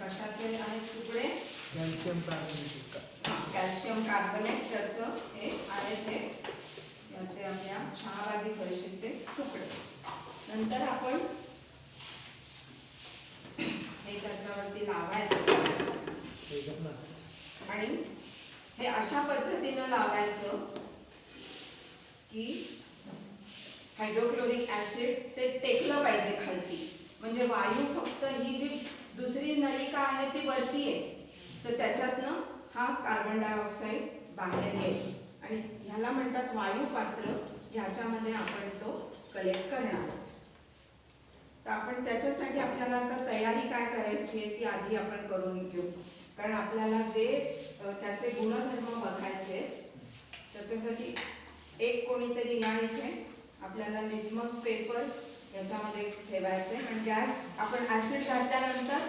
कशाचे आहेत तुकडे? कॅल्शियम कार्बोनेट कॅल्शियम कार्बोनेट त्याचं हे आहे ते. याचे आपल्या चहावादी फरशीचे तुकडे. नंतर आपण हे त्याच्यावरती लावायचं. आणि हे अशा पद्धतीनं लावायचं की हायड्रोक्लोरिक ऍसिड ते टेकलं पाहिजे खालती. म्हणजे वायू फक्त ही जी दुसरी नलिका आहे ती वरती आहे. तर त्याच्यातनं हा कार्बन डायऑक्साईड बाहेर येईल. आणि ह्याला म्हणतात वायू पात्र ज्याच्यामध्ये आपण तो कलेक्ट करणार तर आपण त्याच्यासाठी आपल्याला आता तयारी काय करायची आहे ती आधी आपण करून घेऊ. कारण आपल्याला जे त्याचे गुणधर्म बघायचे त्याच्यासाठी एक कोणीतरी या आपल्याला लिटमस पेपर याच्यामध्ये ठेवायचे पण गॅस आपण ॲसिड घातल्यानंतर